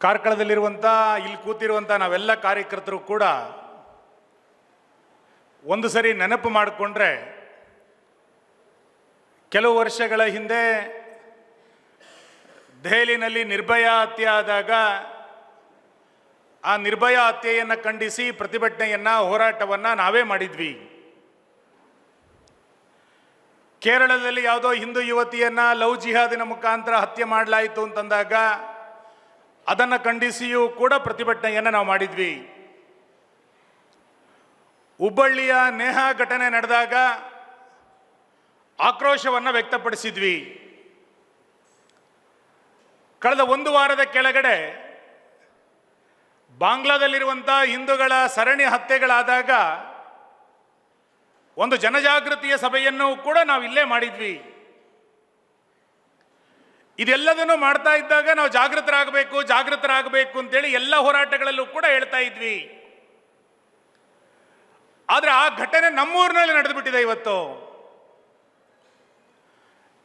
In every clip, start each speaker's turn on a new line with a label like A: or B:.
A: ಕಾರ್ಕಳದಲ್ಲಿರುವಂಥ ಇಲ್ಲಿ ಕೂತಿರುವಂಥ ನಾವೆಲ್ಲ ಕಾರ್ಯಕರ್ತರು ಕೂಡ ಒಂದು ಸರಿ ನೆನಪು ಮಾಡಿಕೊಂಡ್ರೆ ಕೆಲವು ವರ್ಷಗಳ ಹಿಂದೆ ದೆಹಲಿನಲ್ಲಿ ನಿರ್ಭಯ ಹತ್ಯೆ ಆದಾಗ ಆ ನಿರ್ಭಯ ಹತ್ಯೆಯನ್ನು ಖಂಡಿಸಿ ಪ್ರತಿಭಟನೆಯನ್ನು, ಹೋರಾಟವನ್ನು ನಾವೇ ಮಾಡಿದ್ವಿ. ಕೇರಳದಲ್ಲಿ ಯಾವುದೋ ಹಿಂದೂ ಯುವತಿಯನ್ನು ಲವ್ ಜಿಹಾದಿನ ಮುಖಾಂತರ ಹತ್ಯೆ ಮಾಡಲಾಯಿತು ಅಂತಂದಾಗ ಅದನ್ನು ಖಂಡಿಸಿಯೂ ಕೂಡ ಪ್ರತಿಭಟನೆಯನ್ನು ನಾವು ಮಾಡಿದ್ವಿ. ಹುಬ್ಬಳ್ಳಿಯ ನೇಹ ಘಟನೆ ನಡೆದಾಗ ಆಕ್ರೋಶವನ್ನು ವ್ಯಕ್ತಪಡಿಸಿದ್ವಿ. ಕಳೆದ ಒಂದು ವಾರದ ಕೆಳಗಡೆ ಬಾಂಗ್ಲಾದಲ್ಲಿರುವಂಥ ಹಿಂದೂಗಳ ಸರಣಿ ಹತ್ಯೆಗಳಾದಾಗ ಒಂದು ಜನಜಾಗೃತಿಯ ಸಭೆಯನ್ನು ಕೂಡ ನಾವು ಇಲ್ಲೇ ಮಾಡಿದ್ವಿ. ಇದೆಲ್ಲದನ್ನು ಮಾಡ್ತಾ ಇದ್ದಾಗ ನಾವು ಜಾಗೃತರಾಗಬೇಕು ಜಾಗೃತರಾಗಬೇಕು ಅಂತೇಳಿ ಎಲ್ಲ ಹೋರಾಟಗಳಲ್ಲೂ ಕೂಡ ಹೇಳ್ತಾ ಇದ್ವಿ. ಆದರೆ ಆ ಘಟನೆ ನಮ್ಮೂರಿನಲ್ಲಿ ನಡೆದುಬಿಟ್ಟಿದೆ ಇವತ್ತು.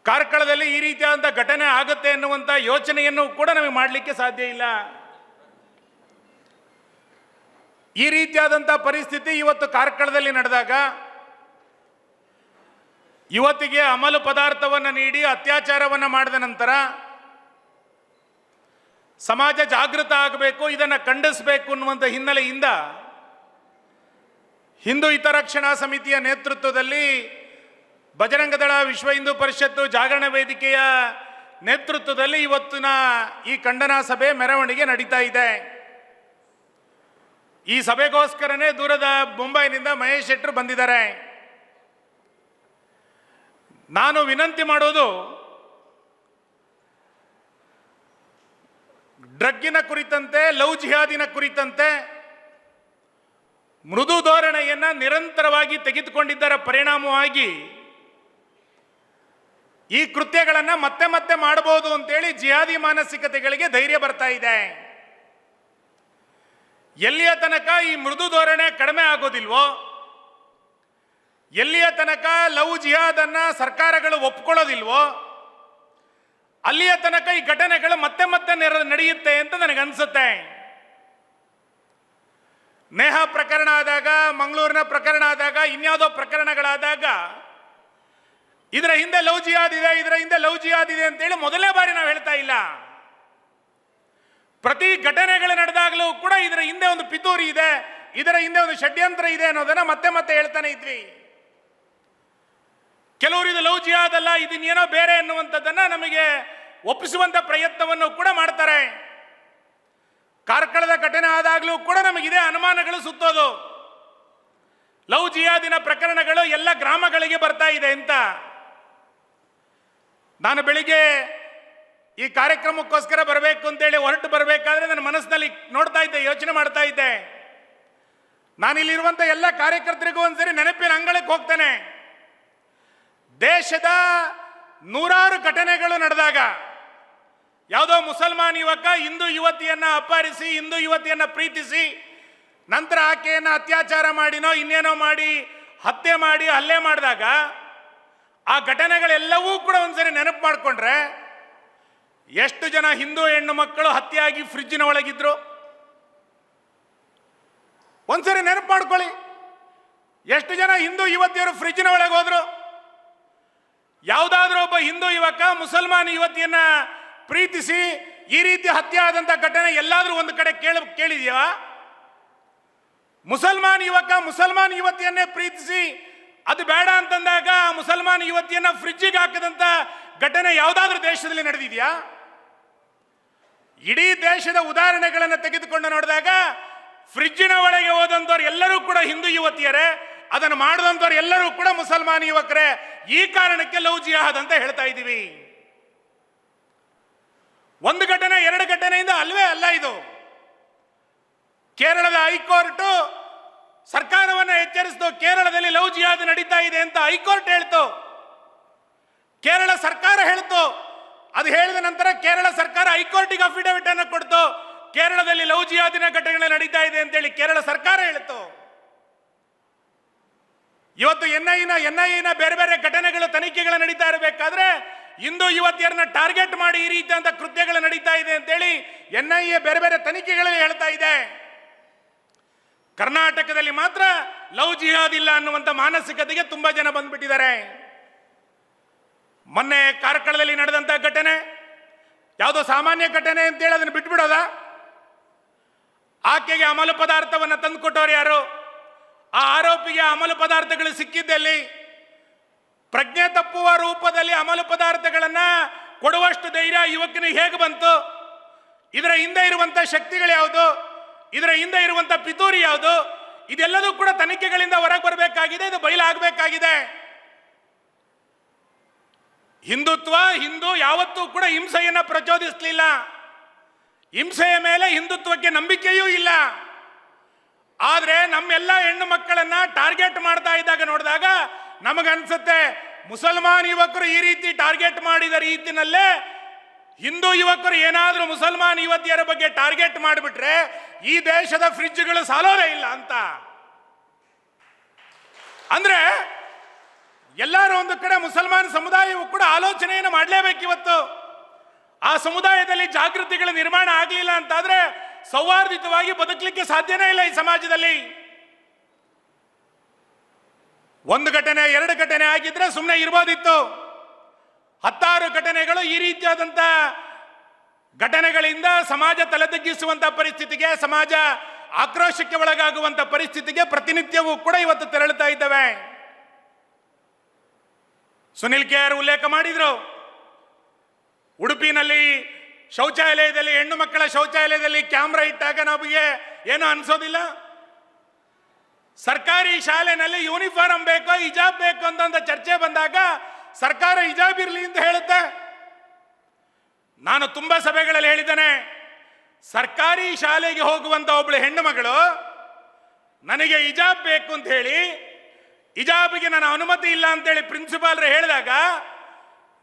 A: ಕಾರ್ಕಳದಲ್ಲಿ ಈ ರೀತಿಯಾದಂಥ ಘಟನೆ ಆಗುತ್ತೆ ಎನ್ನುವಂಥ ಯೋಚನೆಯನ್ನು ಕೂಡ ನಮಗೆ ಮಾಡಲಿಕ್ಕೆ ಸಾಧ್ಯ ಇಲ್ಲ. ಈ ರೀತಿಯಾದಂಥ ಪರಿಸ್ಥಿತಿ ಇವತ್ತು ಕಾರ್ಕಳದಲ್ಲಿ ನಡೆದಾಗ ಯುವತಿಗೆ ಅಮಲು ಪದಾರ್ಥವನ್ನು ನೀಡಿ ಅತ್ಯಾಚಾರವನ್ನು ಮಾಡಿದ ನಂತರ ಸಮಾಜ ಜಾಗೃತ ಆಗಬೇಕು, ಇದನ್ನು ಖಂಡಿಸಬೇಕು ಅನ್ನುವಂಥ ಹಿನ್ನೆಲೆಯಿಂದ ಹಿಂದೂ ಹಿತರಕ್ಷಣಾ ಸಮಿತಿಯ ನೇತೃತ್ವದಲ್ಲಿ ಬಜರಂಗದಳ ವಿಶ್ವ ಹಿಂದೂ ಪರಿಷತ್ತು, ಜಾಗರಣ ವೇದಿಕೆಯ ನೇತೃತ್ವದಲ್ಲಿ ಇವತ್ತಿನ ಈ ಖಂಡನಾ ಸಭೆ ಮೆರವಣಿಗೆ ನಡೀತಾ ಇದೆ. ಈ ಸಭೆಗೋಸ್ಕರನೇ ದೂರದ ಮುಂಬೈನಿಂದ ಮಹೇಶ್ ಶೆಟ್ಟರು ಬಂದಿದ್ದಾರೆ. ನಾನು ವಿನಂತಿ ಮಾಡೋದು ಡ್ರಗ್ಗಿನ ಕುರಿತಂತೆ, ಲವ್ ಜಿಹಾದಿನ ಕುರಿತಂತೆ ಮೃದು ಧೋರಣೆಯನ್ನು ನಿರಂತರವಾಗಿ ತೆಗೆದುಕೊಂಡಿದ್ದರ ಪರಿಣಾಮವಾಗಿ ಈ ಕೃತ್ಯಗಳನ್ನು ಮತ್ತೆ ಮತ್ತೆ ಮಾಡಬಹುದು ಅಂತೇಳಿ ಜಿಹಾದಿ ಮಾನಸಿಕತೆಗಳಿಗೆ ಧೈರ್ಯ ಬರ್ತಾ ಇದೆ. ಎಲ್ಲಿಯ ತನಕ ಈ ಮೃದು ಧೋರಣೆ ಕಡಿಮೆ ಆಗೋದಿಲ್ವೋ ಎಲ್ಲಿಯ ತನಕ ಲವ್ ಜಿಹಾದನ್ನ ಸರ್ಕಾರಗಳು ಒಪ್ಕೊಳ್ಳೋದಿಲ್ವೋ, ಅಲ್ಲಿಯ ತನಕ ಈ ಘಟನೆಗಳು ಮತ್ತೆ ಮತ್ತೆ ನಡೆಯುತ್ತೆ ಅಂತ ನನಗನ್ಸುತ್ತೆ. ನೇಹ ಪ್ರಕರಣ ಆದಾಗ, ಮಂಗಳೂರಿನ ಪ್ರಕರಣ ಆದಾಗ, ಇನ್ಯಾವುದೋ ಪ್ರಕರಣಗಳಾದಾಗ, ಇದರ ಹಿಂದೆ ಲವ್ ಜಿಹಾದ್ ಇದೆ, ಇದರ ಹಿಂದೆ ಲವ್ ಜಿಹಾದ್ ಇದೆ ಅಂತೇಳಿ ಮೊದಲನೇ ಬಾರಿ ನಾವು ಹೇಳ್ತಾ ಇಲ್ಲ. ಪ್ರತಿ ಘಟನೆಗಳು ನಡೆದಾಗಲೂ ಕೂಡ ಇದರ ಹಿಂದೆ ಒಂದು ಪಿತೂರಿ ಇದೆ, ಇದರ ಹಿಂದೆ ಒಂದು ಷಡ್ಯಂತ್ರ ಇದೆ ಅನ್ನೋದನ್ನ ಮತ್ತೆ ಮತ್ತೆ ಹೇಳ್ತಾನೆ ಇದ್ವಿ. ಕೆಲವರು ಇದು ಲವ್ ಜಿಹಾದ್ ಅಲ್ಲ ಇದನ್ನೇನೋ ಬೇರೆ ಎನ್ನುವಂಥದ್ದನ್ನ ನಮಗೆ ಒಪ್ಪಿಸುವಂತ ಪ್ರಯತ್ನವನ್ನು ಕೂಡ ಮಾಡ್ತಾರೆ. ಕಾರ್ಕಳದ ಘಟನೆ ಆದಾಗಲೂ ಕೂಡ ನಮಗಿದೆ, ಅನುಮಾನಗಳು ಸುತ್ತೋದು. ಲವ್ ಜಿಯಾದಿನ ಪ್ರಕರಣಗಳು ಎಲ್ಲ ಗ್ರಾಮಗಳಿಗೆ ಬರ್ತಾ ಇದೆ ಅಂತ. ನಾನು ಬೆಳಿಗ್ಗೆ ಈ ಕಾರ್ಯಕ್ರಮಕ್ಕೋಸ್ಕರ ಬರಬೇಕು ಅಂತೇಳಿ ಹೊರಟು ಬರಬೇಕಾದ್ರೆ ನನ್ನ ಮನಸ್ಸಿನಲ್ಲಿ ನೋಡ್ತಾ ಇದ್ದೆ, ಯೋಚನೆ ಮಾಡ್ತಾ ಇದ್ದೆ. ನಾನಿಲ್ಲಿರುವಂಥ ಎಲ್ಲ ಕಾರ್ಯಕರ್ತರಿಗೂ ಒಂದ್ಸರಿ ನೆನಪಿನ ಅಂಗಳಕ್ಕೆ ಹೋಗ್ತೇನೆ. ದೇಶದ ನೂರಾರು ಘಟನೆಗಳು ನಡೆದಾಗ, ಯಾವುದೋ ಮುಸಲ್ಮಾನ್ ಯುವಕ ಹಿಂದೂ ಯುವತಿಯನ್ನು ಅಪಹರಿಸಿ, ಹಿಂದೂ ಯುವತಿಯನ್ನು ಪ್ರೀತಿಸಿ, ನಂತರ ಆಕೆಯನ್ನ ಅತ್ಯಾಚಾರ ಮಾಡಿನೋ, ಇನ್ನೇನೋ ಮಾಡಿ, ಹತ್ಯೆ ಮಾಡಿ, ಹಲ್ಲೆ ಮಾಡಿದಾಗ, ಆ ಘಟನೆಗಳೆಲ್ಲವೂ ಕೂಡ ಒಂದ್ಸರಿ ನೆನಪು ಮಾಡಿಕೊಂಡ್ರೆ, ಎಷ್ಟು ಜನ ಹಿಂದೂ ಹೆಣ್ಣು ಮಕ್ಕಳು ಹತ್ಯೆಯಾಗಿ ಫ್ರಿಜ್ಜಿನ ಒಳಗಿದ್ರು? ಒಂದ್ಸರಿ ನೆನಪು ಮಾಡ್ಕೊಳ್ಳಿ. ಎಷ್ಟು ಜನ ಹಿಂದೂ ಯುವತಿಯರು ಫ್ರಿಜ್ಜಿನ ಒಳಗೆ ಹೋದ್ರು? ಯಾವುದಾದ್ರೂ ಒಬ್ಬ ಹಿಂದೂ ಯುವಕ, ಮುಸಲ್ಮಾನ್ ಯುವತಿಯನ್ನ ಪ್ರೀತಿಸಿ ಈ ರೀತಿ ಹತ್ಯೆ ಆದಂತ ಘಟನೆ ಎಲ್ಲಾದರೂ ಒಂದು ಕಡೆ ಕೇಳ, ಕೇಳಿದ್ಯಾ? ಮುಸಲ್ಮಾನ್ ಯುವಕ, ಮುಸಲ್ಮಾನ್ ಯುವತಿಯನ್ನೇ ಪ್ರೀತಿಸಿ, ಅದು ಬೇಡ ಅಂತಂದಾಗ ಮುಸಲ್ಮಾನ್ ಯುವತಿಯನ್ನ ಫ್ರಿಜ್ಜಿಗೆ ಹಾಕದಂತ ಘಟನೆ ಯಾವುದಾದ್ರೂ ದೇಶದಲ್ಲಿ ನಡೆದಿದೆಯಾ? ಇಡೀ ದೇಶದ ಉದಾಹರಣೆಗಳನ್ನು ತೆಗೆದುಕೊಂಡು ನೋಡಿದಾಗ ಫ್ರಿಜ್ಜಿನ ಒಳಗೆ ಹೋದಂಥವ್ರು ಎಲ್ಲರೂ ಕೂಡ ಹಿಂದೂ ಯುವತಿಯರೇ. ಅದನ್ನು ಮಾಡಿದಂಥವ್ರು ಎಲ್ಲರೂ ಕೂಡ ಮುಸಲ್ಮಾನ್ ಯುವಕರೇ, ಈ ಕಾರಣಕ್ಕೆ ಲವ್ ಜಿಹಾದ್ ಅಂತ ಹೇಳ್ತಾ ಇದ್ದೀವಿ. ಒಂದು ಘಟನೆ, ಎರಡು ಘಟನೆಯಿಂದ ಅಲ್ವೇ ಅಲ್ಲ ಇದು. ಕೇರಳದ ಹೈಕೋರ್ಟ್ ಸರ್ಕಾರವನ್ನ ಎಚ್ಚರಿಸಿತು, ಕೇರಳದಲ್ಲಿ ಲವ್ ಜಿಹಾದ್ ನಡೀತಾ ಇದೆ ಅಂತ ಹೈಕೋರ್ಟ್ ಹೇಳ್ತು. ಕೇರಳ ಸರ್ಕಾರ ಹೇಳ್ತು. ಅದು ಹೇಳಿದ ನಂತರ ಕೇರಳ ಸರ್ಕಾರ ಹೈಕೋರ್ಟಿಗೆ ಅಫಿಡವಿಟ್ ಅನ್ನು ಕೊಡ್ತು. ಕೇರಳದಲ್ಲಿ ಲವ್ ಜಿಹಾದಿನ ಘಟನೆಗಳು ನಡೀತಾ ಇದೆ ಅಂತೇಳಿ ಕೇರಳ ಸರ್ಕಾರ ಹೇಳ್ತು. ಇವತ್ತು ಎನ್ ಐನ ಎನ್ ಐನ ಬೇರೆ ಬೇರೆ ಘಟನೆಗಳು, ತನಿಖೆಗಳು ನಡೀತಾ ಇರಬೇಕಾದ್ರೆ ಇಂದು ಯುವತಿಯರನ್ನ ಟಾರ್ಗೆಟ್ ಮಾಡಿ ಈ ರೀತಿಯಾದ ಕೃತ್ಯಗಳು ನಡೀತಾ ಇದೆ ಅಂತೇಳಿ ಎನ್ ಐ ಎ ಬೇರೆ ಬೇರೆ ತನಿಖೆಗಳಲ್ಲಿ ಹೇಳ್ತಾ ಇದೆ. ಕರ್ನಾಟಕದಲ್ಲಿ ಮಾತ್ರ ಲವ್ ಜಿಹಾದ್ ಇಲ್ಲ ಅನ್ನುವಂಥ ಮಾನಸಿಕತೆಗೆ ತುಂಬಾ ಜನ ಬಂದ್ಬಿಟ್ಟಿದ್ದಾರೆ. ಮೊನ್ನೆ ಕಾರ್ಕಳದಲ್ಲಿ ನಡೆದಂತ ಘಟನೆ, ಯಾವುದೋ ಸಾಮಾನ್ಯ ಘಟನೆ ಅಂತೇಳಿ ಅದನ್ನು ಬಿಟ್ಬಿಡೋದ? ಆಕೆಗೆ ಅಮಲು ಪದಾರ್ಥವನ್ನು ತಂದುಕೊಟ್ಟವ್ರು ಯಾರು? ಆ ಆರೋಪಿಗೆ ಅಮಲು ಪದಾರ್ಥಗಳು ಸಿಕ್ಕಿದ್ದಲ್ಲಿ ಪ್ರಜ್ಞೆ ತಪ್ಪುವ ರೂಪದಲ್ಲಿ ಅಮಲು ಪದಾರ್ಥಗಳನ್ನು ಕೊಡುವಷ್ಟು ಧೈರ್ಯ ಯುವಕನಿಗೆ ಹೇಗೆ ಬಂತು? ಇದರ ಹಿಂದೆ ಇರುವಂಥ ಶಕ್ತಿಗಳು ಯಾವುದು? ಇದರ ಹಿಂದೆ ಇರುವಂಥ ಪಿತೂರಿ ಯಾವುದು? ಇದೆಲ್ಲದೂ ಕೂಡ ತನಿಖೆಗಳಿಂದ ಹೊರಗೆ ಬರಬೇಕಾಗಿದೆ, ಇದು ಬಯಲಾಗಬೇಕಾಗಿದೆ. ಹಿಂದುತ್ವ, ಹಿಂದೂ ಯಾವತ್ತೂ ಕೂಡ ಹಿಂಸೆಯನ್ನು ಪ್ರಚೋದಿಸಲಿಲ್ಲ. ಹಿಂಸೆಯ ಮೇಲೆ ಹಿಂದುತ್ವಕ್ಕೆ ನಂಬಿಕೆಯೂ ಇಲ್ಲ. ಆದ್ರೆ ನಮ್ಮೆಲ್ಲ ಹೆಣ್ಣು ಮಕ್ಕಳನ್ನ ಟಾರ್ಗೆಟ್ ಮಾಡ್ತಾ ಇದ್ದಾಗ ನೋಡಿದಾಗ ನಮಗನ್ಸುತ್ತೆ ಮುಸಲ್ಮಾನ್ ಯುವಕರು ಈ ರೀತಿ ಟಾರ್ಗೆಟ್ ಮಾಡಿದ ರೀತಿನಲ್ಲೇ ಹಿಂದೂ ಯುವಕರು ಏನಾದರೂ ಮುಸಲ್ಮಾನ್ ಯುವತಿಯರ ಬಗ್ಗೆ ಟಾರ್ಗೆಟ್ ಮಾಡಿಬಿಟ್ರೆ ಈ ದೇಶದ ಫ್ರಿಡ್ಜ್ಗಳು ಸಾಲೋದೇ ಇಲ್ಲ ಅಂತ. ಅಂದ್ರೆ ಎಲ್ಲರೂ ಒಂದು ಕಡೆ ಮುಸಲ್ಮಾನ್ ಸಮುದಾಯವು ಕೂಡ ಆಲೋಚನೆಯನ್ನು ಮಾಡಲೇಬೇಕು ಇವತ್ತು ಆ ಸಮುದಾಯದಲ್ಲಿ ಜಾಗೃತಿಗಳ ನಿರ್ಮಾಣ ಆಗಲಿಲ್ಲ ಅಂತಾದ್ರೆ ಸೌಹಾರ್ದಿತವಾಗಿ ಬದುಕಲಿಕ್ಕೆ ಸಾಧ್ಯನೇ ಇಲ್ಲ ಈ ಸಮಾಜದಲ್ಲಿ. ಒಂದು ಘಟನೆ, ಎರಡು ಘಟನೆ ಆಗಿದ್ರೆ ಸುಮ್ಮನೆ ಇರ್ಬೋದಿತ್ತು. ಹತ್ತಾರು ಘಟನೆಗಳು ಈ ರೀತಿಯಾದಂಥ ಘಟನೆಗಳಿಂದ ಸಮಾಜ ತಲೆದಗ್ಗಿಸುವಂಥ ಪರಿಸ್ಥಿತಿಗೆ, ಸಮಾಜ ಆಕ್ರೋಶಕ್ಕೆ ಒಳಗಾಗುವಂಥ ಪರಿಸ್ಥಿತಿಗೆ ಪ್ರತಿನಿತ್ಯವೂ ಕೂಡ ಇವತ್ತು ತೆರಳುತ್ತಾ ಇದ್ದಾವೆ. ಸುನಿಲ್ ಕೆ ಆರ್ ಉಲ್ಲೇಖ ಮಾಡಿದ್ರು. ಉಡುಪಿನಲ್ಲಿ ಶೌಚಾಲಯದಲ್ಲಿ ಹೆಣ್ಣು ಮಕ್ಕಳ ಶೌಚಾಲಯದಲ್ಲಿ ಕ್ಯಾಮ್ರಾ ಇಟ್ಟಾಗ ನಮಗೆ ಏನೂ ಅನ್ಸೋದಿಲ್ಲ. ಸರ್ಕಾರಿ ಶಾಲೆನಲ್ಲಿ ಯೂನಿಫಾರ್ಮ್ ಬೇಕೋ, ಹಿಜಾಬ್ ಬೇಕು ಅಂತ ಚರ್ಚೆ ಬಂದಾಗ ಸರ್ಕಾರ ಹಿಜಾಬ್ ಇರಲಿ ಅಂತ ಹೇಳುತ್ತೆ. ನಾನು ತುಂಬಾ ಸಭೆಗಳಲ್ಲಿ ಹೇಳಿದ್ದೇನೆ, ಸರ್ಕಾರಿ ಶಾಲೆಗೆ ಹೋಗುವಂತ ಒಬ್ಳು ಹೆಣ್ಣು ಮಗಳು ನನಗೆ ಹಿಜಾಬ್ ಬೇಕು ಅಂತ ಹೇಳಿ, ಹಿಜಾಬಿಗೆ ನನ್ನ ಅನುಮತಿ ಇಲ್ಲ ಅಂತೇಳಿ ಪ್ರಿನ್ಸಿಪಾಲ್ರು ಹೇಳಿದಾಗ,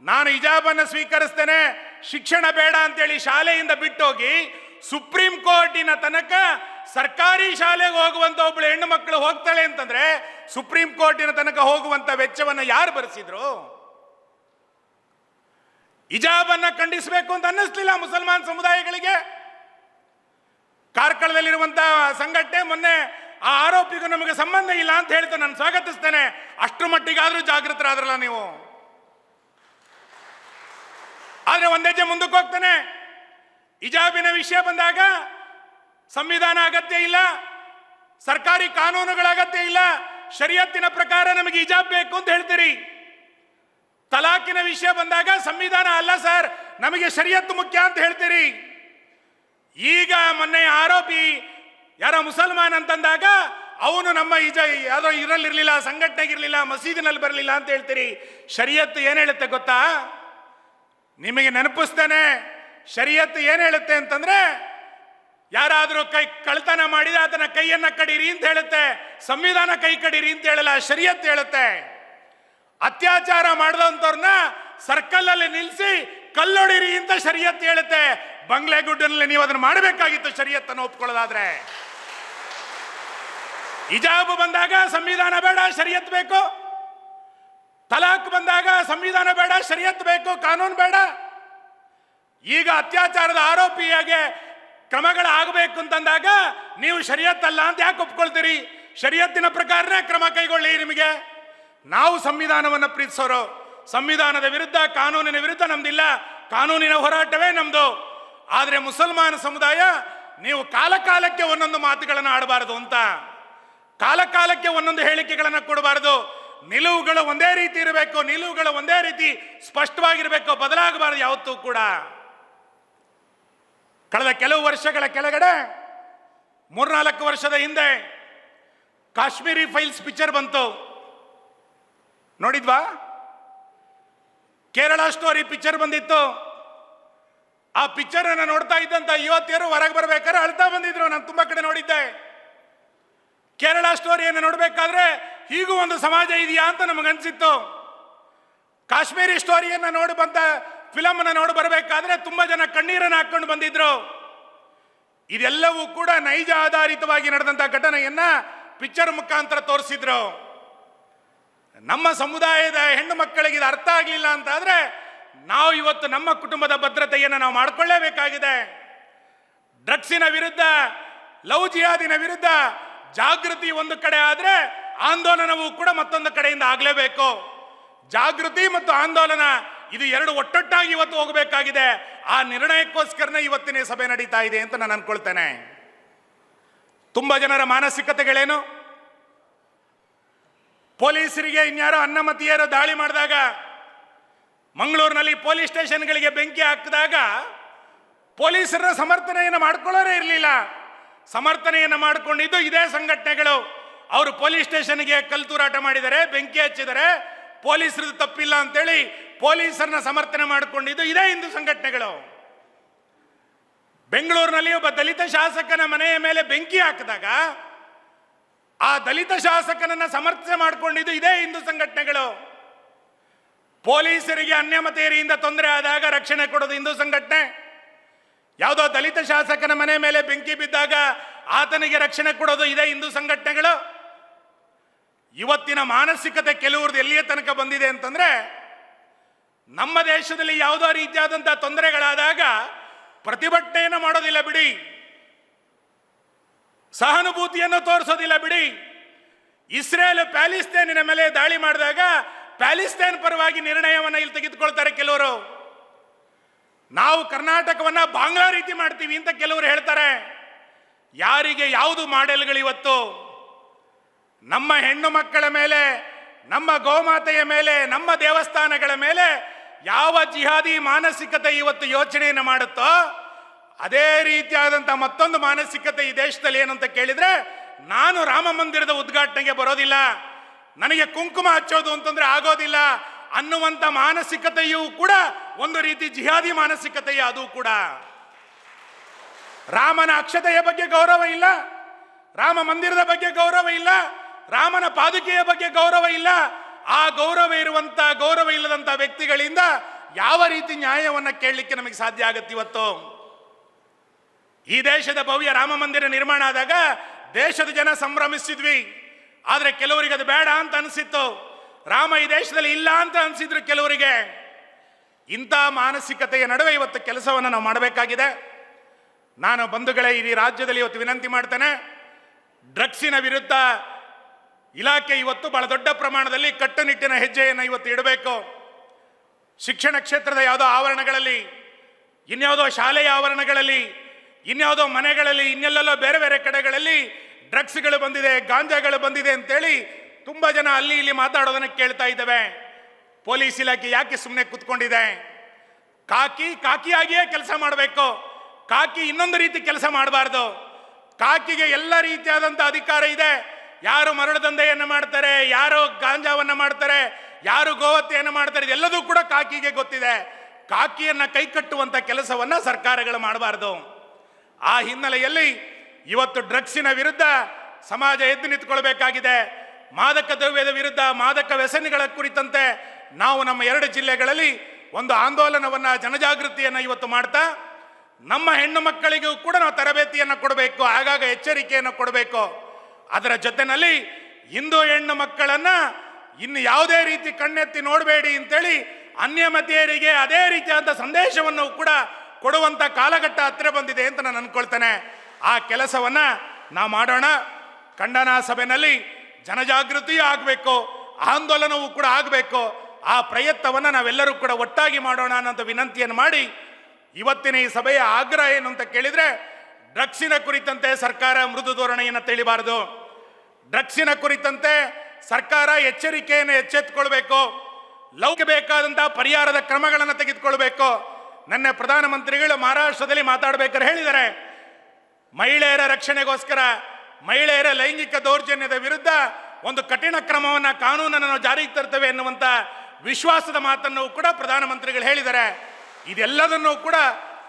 A: ನಾನು ಹಿಜಾಬನ್ನು ಸ್ವೀಕರಿಸ್ತೇನೆ ಶಿಕ್ಷಣ ಬೇಡ ಅಂತೇಳಿ ಶಾಲೆಯಿಂದ ಬಿಟ್ಟೋಗಿ ಸುಪ್ರೀಂ ಕೋರ್ಟಿನ ತನಕ ಸರ್ಕಾರಿ ಶಾಲೆಗೆ ಹೋಗುವಂತ ಒಬ್ಬಳು ಹೆಣ್ಣು ಮಕ್ಕಳು ಹೋಗ್ತಾಳೆ ಅಂತಂದ್ರೆ ಸುಪ್ರೀಂ ಕೋರ್ಟಿನ ತನಕ ಹೋಗುವಂತ ವೆಚ್ಚವನ್ನು ಯಾರು ಭರಿಸಿದ್ರು? ಹಿಜಾಬನ್ನ ಖಂಡಿಸಬೇಕು ಅಂತ ಅನ್ನಿಸ್ಲಿಲ್ಲ ಮುಸಲ್ಮಾನ್ ಸಮುದಾಯಗಳಿಗೆ. ಕಾರ್ಕಳದಲ್ಲಿರುವಂತಹ ಸಂಘಟನೆ ಮೊನ್ನೆ ಆ ಆರೋಪಿಗೂ ನಮಗೆ ಸಂಬಂಧ ಇಲ್ಲ ಅಂತ ಹೇಳ್ತಾ ನಾನು ಸ್ವಾಗತಿಸ್ತೇನೆ. ಅಷ್ಟರ ಮಟ್ಟಿಗಾದ್ರೂ ಜಾಗೃತರಾದ್ರಲ್ಲ ನೀವು? ಆದ್ರೆ ಜೆ ಮುಂದಕ್ಕೆ ಹೋಗ್ತಾನೆ. ಹಿಜಾಬಿನ ವಿಷಯ ಬಂದಾಗ ಸಂವಿಧಾನ ಅಗತ್ಯ ಇಲ್ಲ, ಸರ್ಕಾರಿ ಕಾನೂನುಗಳ ಅಗತ್ಯ ಇಲ್ಲ, ಶರಿಯತ್ತಿನ ಪ್ರಕಾರ ನಮಗೆ ಹಿಜಾಬ್ ಬೇಕು ಅಂತ ಹೇಳ್ತೀರಿ. ತಲಾಕಿನ ವಿಷಯ ಬಂದಾಗ ಸಂವಿಧಾನ ಅಲ್ಲ ಸರ್, ನಮಗೆ ಶರಿಯತ್ತು ಮುಖ್ಯ ಅಂತ ಹೇಳ್ತೀರಿ. ಈಗ ಮೊನ್ನೆ ಆರೋಪಿ ಯಾರ ಮುಸಲ್ಮಾನ್ ಅಂತಂದಾಗ ಅವನು ನಮ್ಮ ಇಜ ಯಾರೋ ಇರಲಿರಲಿಲ್ಲ ಸಂಘಟನೆಗಿರ್ಲಿಲ್ಲ ಮಸೀದಿನಲ್ಲಿ ಬರಲಿಲ್ಲ ಅಂತ ಹೇಳ್ತೀರಿ. ಶರಿಯತ್ತು ಏನು ಹೇಳುತ್ತೆ ಗೊತ್ತಾ? ನಿಮಗೆ ನೆನಪಿಸ್ತೇನೆ ಶರಿಯತ್ ಏನು ಹೇಳುತ್ತೆ ಅಂತಂದ್ರೆ, ಯಾರಾದರೂ ಕೈ ಕಳ್ತನ ಮಾಡಿದ ಆತನ ಕೈಯನ್ನ ಕಡೀರಿ ಅಂತ ಹೇಳುತ್ತೆ, ಸಂವಿಧಾನ ಕೈ ಕಡೀರಿ ಅಂತ ಹೇಳಲ್ಲ ಶರಿಯತ್ ಹೇಳುತ್ತೆ. ಅತ್ಯಾಚಾರ ಮಾಡಿದಂಥವ್ರನ್ನ ಸರ್ಕಲ್ ಅಲ್ಲಿ ನಿಲ್ಲಿಸಿ ಕಲ್ಲೊಡಿರಿ ಅಂತ ಶರಿಯತ್ ಹೇಳುತ್ತೆ. ಬಂಗ್ಲೆಗುಡ್ಡನಲ್ಲಿ ನೀವು ಅದನ್ನ ಮಾಡಬೇಕಾಗಿತ್ತು ಶರಿಯತ್ತನ್ನು ಒಪ್ಕೊಳ್ಳೋದಾದ್ರೆ. ಹಿಜಾಬ್ ಬಂದಾಗ ಸಂವಿಧಾನ ಬೇಡ ಶರಿಯತ್ ಬೇಕು. ತಲಾಕ್ ಬಂದಾಗ ಸಂವಿಧಾನ ಬೇಡ, ಶರಿಯತ್ ಬೇಕು, ಕಾನೂನು ಬೇಡ. ಈಗ ಅತ್ಯಾಚಾರದ ಆರೋಪಿಯಾಗೆ ಕ್ರಮಗಳಾಗಬೇಕು ಅಂತಂದಾಗ ನೀವು ಶರಿಯತ್ತಲ್ಲ ಅಂತ ಯಾಕೆ ಒಪ್ಕೊಳ್ತೀರಿ? ಶರಿಯತ್ತಿನ ಪ್ರಕಾರನೇ ಕ್ರಮ ಕೈಗೊಳ್ಳಿ ನಿಮಗೆ. ನಾವು ಸಂವಿಧಾನವನ್ನು ಪ್ರೀತಿಸೋರು. ಸಂವಿಧಾನದ ವಿರುದ್ಧ, ಕಾನೂನಿನ ವಿರುದ್ಧ ನಮ್ದಿಲ್ಲ. ಕಾನೂನಿನ ಹೋರಾಟವೇ ನಮ್ದು. ಆದರೆ ಮುಸಲ್ಮಾನ ಸಮುದಾಯ, ನೀವು ಕಾಲಕಾಲಕ್ಕೆ ಒಂದೊಂದು ಮಾತುಗಳನ್ನು ಆಡಬಾರದು ಅಂತ. ಕಾಲಕಾಲಕ್ಕೆ ಒಂದೊಂದು ಹೇಳಿಕೆಗಳನ್ನು ಕೊಡಬಾರದು. ನಿಲುವುಗಳು ಒಂದೇ ರೀತಿ ಇರಬೇಕು, ನಿಲುವುಗಳು ಒಂದೇ ರೀತಿ ಸ್ಪಷ್ಟವಾಗಿರಬೇಕು, ಬದಲಾಗಬಾರದು ಯಾವತ್ತೂ ಕೂಡ. ಕಳೆದ ಕೆಲವು ವರ್ಷಗಳ ಕೆಳಗಡೆ, ಮೂರ್ನಾಲ್ಕು ವರ್ಷದ ಹಿಂದೆ ಕಾಶ್ಮೀರಿ ಫೈಲ್ಸ್ ಪಿಕ್ಚರ್ ಬಂತು. ನೋಡಿದ್ವಾ? ಕೇರಳ ಸ್ಟೋರಿ ಪಿಕ್ಚರ್ ಬಂದಿತ್ತು. ಆ ಪಿಕ್ಚರ್ ಅನ್ನು ನೋಡ್ತಾ ಇದ್ದಂತ ಯುವತಿಯರು ಹೊರಗೆ ಬರ್ಬೇಕಾದ್ರೆ ಅಳ್ತಾ ಬಂದಿದ್ರು. ನಾನು ತುಂಬಾ ಕಡೆ ನೋಡಿದ್ದೆ. ಕೇರಳ ಸ್ಟೋರಿಯನ್ನು ನೋಡ್ಬೇಕಾದ್ರೆ ಹೀಗೂ ಒಂದು ಸಮಾಜ ಇದೆಯಾ ಅಂತ ನಮಗನ್ಸಿತ್ತು. ಕಾಶ್ಮೀರಿ ಸ್ಟೋರಿಯನ್ನ ನೋಡಿ ಬಂದ ಫಿಲಮ್ ಅನ್ನ ನೋಡಿ ಬರಬೇಕಾದ್ರೆ ತುಂಬಾ ಜನ ಕಣ್ಣೀರನ್ನು ಹಾಕ್ಕೊಂಡು ಬಂದಿದ್ರು. ಇದೆಲ್ಲವೂ ಕೂಡ ನೈಜ ಆಧಾರಿತವಾಗಿ ನಡೆದಂಥ ಘಟನೆಯನ್ನ ಪಿಕ್ಚರ್ ಮುಖಾಂತರ ತೋರಿಸಿದ್ರು. ನಮ್ಮ ಸಮುದಾಯದ ಹೆಣ್ಣು ಮಕ್ಕಳಿಗೆ ಇದು ಅರ್ಥ ಆಗಲಿಲ್ಲ ಅಂತ ಆದ್ರೆ ನಾವು ಇವತ್ತು ನಮ್ಮ ಕುಟುಂಬದ ಭದ್ರತೆಯನ್ನು ನಾವು ಮಾಡಿಕೊಳ್ಳೇಬೇಕಾಗಿದೆ. ಡ್ರಗ್ಸಿನ ವಿರುದ್ಧ, ಲವ್ ಜಿಯಾದಿನ ವಿರುದ್ಧ ಜಾಗೃತಿ ಒಂದು ಕಡೆ ಆದ್ರೆ ಆಂದೋಲನವು ಕೂಡ ಮತ್ತೊಂದು ಕಡೆಯಿಂದ ಆಗಲೇಬೇಕು. ಜಾಗೃತಿ ಮತ್ತು ಆಂದೋಲನ, ಇದು ಎರಡು ಒಟ್ಟೊಟ್ಟಾಗಿ ಇವತ್ತು ಹೋಗಬೇಕಾಗಿದೆ. ಆ ನಿರ್ಣಯಕ್ಕೋಸ್ಕರನೇ ಇವತ್ತಿನ ಸಭೆ ನಡೀತಾ ಇದೆ ಅಂತ ನಾನು ಅನ್ಕೊಳ್ತೇನೆ. ತುಂಬಾ ಜನರ ಮಾನಸಿಕತೆಗಳೇನು? ಪೊಲೀಸರಿಗೆ ಇನ್ಯಾರೋ ಅನ್ನಮತಿಯರು ದಾಳಿ ಮಾಡಿದಾಗ, ಮಂಗಳೂರಿನಲ್ಲಿ ಪೊಲೀಸ್ ಸ್ಟೇಷನ್ಗಳಿಗೆ ಬೆಂಕಿ ಹಾಕಿದಾಗ ಪೊಲೀಸರ ಸಮರ್ಥನೆಯನ್ನು ಮಾಡ್ಕೊಳ್ಳೋರೇ ಇರಲಿಲ್ಲ. ಸಮರ್ಥನೆಯನ್ನು ಮಾಡಿಕೊಂಡಿದ್ದು ಇದೇ ಸಂಘಟನೆಗಳು. ಅವರು ಪೊಲೀಸ್ ಸ್ಟೇಷನ್ಗೆ ಕಲ್ಲು ತೂರಾಟ ಮಾಡಿದರೆ ಬೆಂಕಿ ಹಚ್ಚಿದರೆ ಪೊಲೀಸರದ್ದು ತಪ್ಪಿಲ್ಲ ಅಂತೇಳಿ ಪೊಲೀಸರನ್ನ ಸಮರ್ಥನೆ ಮಾಡಿಕೊಂಡಿದ್ದು ಇದೇ ಹಿಂದೂ ಸಂಘಟನೆಗಳು. ಬೆಂಗಳೂರಿನಲ್ಲಿ ಒಬ್ಬ ದಲಿತ ಶಾಸಕನ ಮನೆಯ ಮೇಲೆ ಬೆಂಕಿ ಹಾಕಿದಾಗ ಆ ದಲಿತ ಶಾಸಕನನ್ನ ಸಮರ್ಥನೆ ಮಾಡಿಕೊಂಡಿದ್ದು ಇದೇ ಹಿಂದೂ ಸಂಘಟನೆಗಳು. ಪೊಲೀಸರಿಗೆ ಅನ್ಯಮತೆಯರಿಯಿಂದ ತೊಂದರೆ ಆದಾಗ ರಕ್ಷಣೆ ಕೊಡೋದು ಹಿಂದೂ ಸಂಘಟನೆ. ಯಾವುದೋ ದಲಿತ ಶಾಸಕನ ಮನೆ ಮೇಲೆ ಬೆಂಕಿ ಬಿದ್ದಾಗ ಆತನಿಗೆ ರಕ್ಷಣೆ ಕೊಡೋದು ಇದೇ ಹಿಂದೂ ಸಂಘಟನೆಗಳು. ಇವತ್ತಿನ ಮಾನಸಿಕತೆ ಕೆಲವ್ರದ್ದು ಎಲ್ಲಿಯ ತನಕ ಬಂದಿದೆ ಅಂತಂದ್ರೆ, ನಮ್ಮ ದೇಶದಲ್ಲಿ ಯಾವುದೋ ರೀತಿಯಾದಂಥ ತೊಂದರೆಗಳಾದಾಗ ಪ್ರತಿಭಟನೆಯನ್ನು ಮಾಡೋದಿಲ್ಲ ಬಿಡಿ. ಸಹಾನುಭೂತಿಯನ್ನು ತೋರಿಸೋದಿಲ್ಲ ಬಿಡಿ. ಇಸ್ರೇಲ್ ಪ್ಯಾಲಿಸ್ತೇನಿನ ಮೇಲೆ ದಾಳಿ ಮಾಡಿದಾಗ ಪ್ಯಾಲಿಸ್ತೇನ್ ಪರವಾಗಿ ನಿರ್ಣಯವನ್ನು ಇಲ್ಲಿ ತೆಗೆದುಕೊಳ್ತಾರೆ ಕೆಲವರು. ನಾವು ಕರ್ನಾಟಕವನ್ನ ಬಾಂಗ್ಲಾ ರೀತಿ ಮಾಡ್ತೀವಿ ಅಂತ ಕೆಲವರು ಹೇಳ್ತಾರೆ. ಯಾರಿಗೆ ಯಾವುದು ಮಾಡೆಲ್ಗಳು ಇವತ್ತು? ನಮ್ಮ ಹೆಣ್ಣು ಮಕ್ಕಳ ಮೇಲೆ, ನಮ್ಮ ಗೋಮಾತೆಯ ಮೇಲೆ, ನಮ್ಮ ದೇವಸ್ಥಾನಗಳ ಮೇಲೆ ಯಾವ ಜಿಹಾದಿ ಮಾನಸಿಕತೆ ಇವತ್ತು ಯೋಚನೆಯನ್ನು ಮಾಡುತ್ತೋ, ಅದೇ ರೀತಿಯಾದಂಥ ಮತ್ತೊಂದು ಮಾನಸಿಕತೆ ಈ ದೇಶದಲ್ಲಿ ಏನಂತ ಕೇಳಿದ್ರೆ, ನಾನು ರಾಮ ಮಂದಿರದ ಉದ್ಘಾಟನೆಗೆ ಬರೋದಿಲ್ಲ. ನನಗೆ ಕುಂಕುಮ ಹಚ್ಚೋದು ಅಂತಂದ್ರೆ ಆಗೋದಿಲ್ಲ. ಅನ್ನುವಂಥ ಮಾನಸಿಕತೆಯೂ ಕೂಡ ಒಂದು ರೀತಿ ಜಿಹಾದಿ ಮಾನಸಿಕತೆಯ ಅದು ಕೂಡ. ರಾಮನ ಅಕ್ಷತೆಯ ಬಗ್ಗೆ ಗೌರವ ಇಲ್ಲ. ರಾಮ ಮಂದಿರದ ಬಗ್ಗೆ ಗೌರವ ಇಲ್ಲ. ರಾಮನ ಪಾದುಕೆಯ ಬಗ್ಗೆ ಗೌರವ ಇಲ್ಲ. ಆ ಗೌರವ ಇರುವಂತ ಗೌರವ ಇಲ್ಲದಂತ ವ್ಯಕ್ತಿಗಳಿಂದ ಯಾವ ರೀತಿ ನ್ಯಾಯವನ್ನ ಕೇಳಲಿಕ್ಕೆ ನಮಗೆ ಸಾಧ್ಯ ಆಗತ್ತೆ ಇವತ್ತು? ಈ ದೇಶದ ಭವ್ಯ ರಾಮ ಮಂದಿರ ನಿರ್ಮಾಣ ಆದಾಗ ದೇಶದ ಜನ ಸಂಭ್ರಮಿಸಿದ್ವಿ ಆದ್ರೆ ಕೆಲವರಿಗೆ ಅದು ಬೇಡ ಅಂತ ಅನಿಸಿತ್ತು. ರಾಮ ಈ ದೇಶದಲ್ಲಿ ಇಲ್ಲ ಅಂತ ಅನಿಸಿದ್ರು ಕೆಲವರಿಗೆ. ಇಂಥ ಮಾನಸಿಕತೆಯ ನಡುವೆ ಇವತ್ತು ಕೆಲಸವನ್ನು ನಾವು ಮಾಡಬೇಕಾಗಿದೆ. ನಾನು ಬಂಧುಗಳೇ ಇಡೀ ರಾಜ್ಯದಲ್ಲಿ ಇವತ್ತು ವಿನಂತಿ ಮಾಡ್ತೇನೆ. ಡ್ರಗ್ಸಿನ ವಿರುದ್ಧ ಇಲಾಖೆ ಇವತ್ತು ಬಹಳ ದೊಡ್ಡ ಪ್ರಮಾಣದಲ್ಲಿ ಕಟ್ಟುನಿಟ್ಟಿನ ಹೆಜ್ಜೆಯನ್ನು ಇವತ್ತು ಇಡಬೇಕು. ಶಿಕ್ಷಣ ಕ್ಷೇತ್ರದ ಯಾವುದೋ ಆವರಣಗಳಲ್ಲಿ, ಇನ್ಯಾವುದೋ ಶಾಲೆಯ ಆವರಣಗಳಲ್ಲಿ, ಇನ್ಯಾವುದೋ ಮನೆಗಳಲ್ಲಿ, ಇನ್ನೆಲ್ಲೆಲ್ಲೋ ಬೇರೆ ಬೇರೆ ಕಡೆಗಳಲ್ಲಿ ಡ್ರಗ್ಸ್ಗಳು ಬಂದಿದೆ, ಗಾಂಜಾಗಳು ಬಂದಿದೆ ಅಂತೇಳಿ ತುಂಬ ಜನ ಅಲ್ಲಿ ಇಲ್ಲಿ ಮಾತಾಡೋದನ್ನು ಕೇಳ್ತಾ ಇದ್ದೇವೆ. ಪೊಲೀಸ್ ಇಲಾಖೆ ಯಾಕೆ ಸುಮ್ಮನೆ ಕೂತ್ಕೊಂಡಿದೆ? ಕಾಕಿ, ಕಾಕಿಯಾಗಿಯೇ ಕೆಲಸ ಮಾಡಬೇಕು. ಕಾಕಿ ಇನ್ನೊಂದು ರೀತಿ ಕೆಲಸ ಮಾಡಬಾರ್ದು. ಕಾಕಿಗೆ ಎಲ್ಲ ರೀತಿಯಾದಂಥ ಅಧಿಕಾರ ಇದೆ. ಯಾರು ಮರಳು ದಂಧೆಯನ್ನು ಮಾಡ್ತಾರೆ, ಯಾರು ಗಾಂಜಾವನ್ನ ಮಾಡ್ತಾರೆ, ಯಾರು ಗೋವತ್ತೆಯನ್ನು ಮಾಡ್ತಾರೆ, ಇದೆಲ್ಲದೂ ಕೂಡ ಕಾಕಿಗೆ ಗೊತ್ತಿದೆ. ಕಾಕಿಯನ್ನ ಕೈಕಟ್ಟುವಂತ ಕೆಲಸವನ್ನ ಸರ್ಕಾರಗಳು ಮಾಡಬಾರ್ದು. ಆ ಹಿನ್ನೆಲೆಯಲ್ಲಿ ಇವತ್ತು ಡ್ರಗ್ಸಿನ ವಿರುದ್ಧ ಸಮಾಜ ಎದ್ದು ನಿಂತ್ಕೊಳ್ಬೇಕಾಗಿದೆ. ಮಾದಕ ದ್ರವ್ಯದ ವಿರುದ್ಧ, ಮಾದಕ ವ್ಯಸನಿಗಳ ಕುರಿತಂತೆ ನಾವು ನಮ್ಮ ಎರಡು ಜಿಲ್ಲೆಗಳಲ್ಲಿ ಒಂದು ಆಂದೋಲನವನ್ನ, ಜನಜಾಗೃತಿಯನ್ನ ಇವತ್ತು ಮಾಡ್ತಾ, ನಮ್ಮ ಹೆಣ್ಣು ಮಕ್ಕಳಿಗೂ ಕೂಡ ನಾವು ತರಬೇತಿಯನ್ನು ಕೊಡಬೇಕು, ಆಗಾಗ ಎಚ್ಚರಿಕೆಯನ್ನು ಕೊಡಬೇಕು. ಅದರ ಜೊತೆನಲ್ಲಿ ಹಿಂದೂ ಹೆಣ್ಣು ಮಕ್ಕಳನ್ನ ಇನ್ನು ಯಾವುದೇ ರೀತಿ ಕಣ್ಣೆತ್ತಿ ನೋಡಬೇಡಿ ಅಂತೇಳಿ ಅನ್ಯಮತೀಯರಿಗೆ ಅದೇ ರೀತಿಯಾದ ಸಂದೇಶವನ್ನು ಕೂಡ ಕೊಡುವಂತ ಕಾಲಘಟ್ಟ ಹತ್ತಿರ ಬಂದಿದೆ ಅಂತ ನಾನು ಅನ್ಕೊಳ್ತೇನೆ. ಆ ಕೆಲಸವನ್ನ ನಾವು ಮಾಡೋಣ. ಖಂಡನಾ ಸಭೆನಲ್ಲಿ ಜನಜಾಗೃತಿಯೂ ಆಗಬೇಕು. ಆಂದೋಲನವೂ ಕೂಡ ಆಗಬೇಕು. ಆ ಪ್ರಯತ್ನವನ್ನು ನಾವೆಲ್ಲರೂ ಕೂಡ ಒಟ್ಟಾಗಿ ಮಾಡೋಣ ಅನ್ನೋಂಥ ವಿನಂತಿಯನ್ನು ಮಾಡಿ ಇವತ್ತಿನ ಈ ಸಭೆಯ ಆಗ್ರಹ ಏನು ಅಂತ ಕೇಳಿದ್ರೆ ಡ್ರಗ್ಸಿನ ಕುರಿತಂತೆ ಸರ್ಕಾರ ಮೃದು ಧೋರಣೆಯನ್ನು ತಿಳಿಬಾರದು. ಡ್ರಗ್ಸಿನ ಕುರಿತಂತೆ ಸರ್ಕಾರ ಎಚ್ಚರಿಕೆಯನ್ನು ಎಚ್ಚೆತ್ತುಕೊಳ್ಬೇಕು. ಲೌಕಿಕ ಬೇಕಾದಂತಹ ಪರಿಹಾರದ ಕ್ರಮಗಳನ್ನು ತೆಗೆದುಕೊಳ್ಬೇಕು. ನನ್ನ ಪ್ರಧಾನಮಂತ್ರಿಗಳು ಮಹಾರಾಷ್ಟ್ರದಲ್ಲಿ ಮಾತಾಡಬೇಕಾದ್ರೆ ಹೇಳಿದ್ದಾರೆ. ಮಹಿಳೆಯರ ರಕ್ಷಣೆಗೋಸ್ಕರ, ಮಹಿಳೆಯರ ಲೈಂಗಿಕ ದೌರ್ಜನ್ಯದ ವಿರುದ್ಧ ಒಂದು ಕಠಿಣ ಕ್ರಮವನ್ನು ಕಾನೂನನ್ನು ನಾವು ಜಾರಿಗೆ ತರ್ತೇವೆ ಎನ್ನುವಂಥ ವಿಶ್ವಾಸದ ಮಾತನ್ನು ಕೂಡ ಪ್ರಧಾನಮಂತ್ರಿಗಳು ಹೇಳಿದ್ದಾರೆ. ಇದೆಲ್ಲದನ್ನೂ ಕೂಡ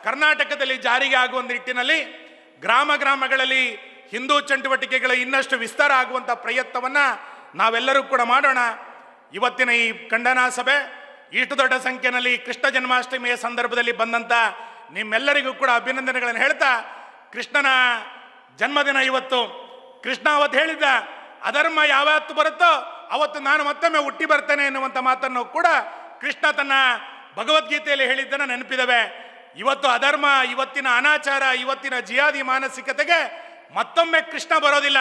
A: ಕರ್ನಾಟಕದಲ್ಲಿ ಜಾರಿಗೆ ಆಗುವ ನಿಟ್ಟಿನಲ್ಲಿ ಗ್ರಾಮ ಗ್ರಾಮಗಳಲ್ಲಿ ಹಿಂದೂ ಚಟುವಟಿಕೆಗಳ ಇನ್ನಷ್ಟು ವಿಸ್ತಾರ ಆಗುವಂಥ ಪ್ರಯತ್ನವನ್ನ ನಾವೆಲ್ಲರೂ ಕೂಡ ಮಾಡೋಣ. ಇವತ್ತಿನ ಈ ಖಂಡನಾ ಸಭೆ ಇಷ್ಟು ದೊಡ್ಡ ಸಂಖ್ಯೆಯಲ್ಲಿ ಕೃಷ್ಣ ಜನ್ಮಾಷ್ಟಮಿಯ ಸಂದರ್ಭದಲ್ಲಿ ಬಂದಂತ ನಿಮ್ಮೆಲ್ಲರಿಗೂ ಕೂಡ ಅಭಿನಂದನೆಗಳನ್ನು ಹೇಳ್ತಾ ಕೃಷ್ಣನ ಜನ್ಮದಿನ ಇವತ್ತು. ಕೃಷ್ಣ ಅವತ್ತು ಹೇಳಿದ್ದ, ಅಧರ್ಮ ಯಾವತ್ತು ಬರುತ್ತೋ ಅವತ್ತು ನಾನು ಮತ್ತೊಮ್ಮೆ ಹುಟ್ಟಿ ಬರ್ತೇನೆ ಎನ್ನುವಂಥ ಮಾತನ್ನು ಕೂಡ ಕೃಷ್ಣ ತನ್ನ ಭಗವದ್ಗೀತೆಯಲ್ಲಿ ಹೇಳಿದ್ದನ್ನು ನೆನಪಿದವೆ. ಇವತ್ತು ಅಧರ್ಮ, ಇವತ್ತಿನ ಅನಾಚಾರ, ಇವತ್ತಿನ ಜಿಯಾದಿ ಮಾನಸಿಕತೆಗೆ ಮತ್ತೊಮ್ಮೆ ಕೃಷ್ಣ ಬರೋದಿಲ್ಲ.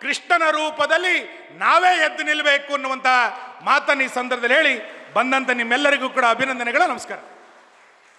A: ಕೃಷ್ಣನ ರೂಪದಲ್ಲಿ ನಾವೇ ಎದ್ದು ನಿಲ್ಲಬೇಕು ಅನ್ನುವಂತಹ ಮಾತನ್ನು ಈ ಸಂದರ್ಭದಲ್ಲಿ ಹೇಳಿ ಬಂದಂತ ನಿಮ್ಮೆಲ್ಲರಿಗೂ ಕೂಡ ಅಭಿನಂದನೆಗಳು, ನಮಸ್ಕಾರ.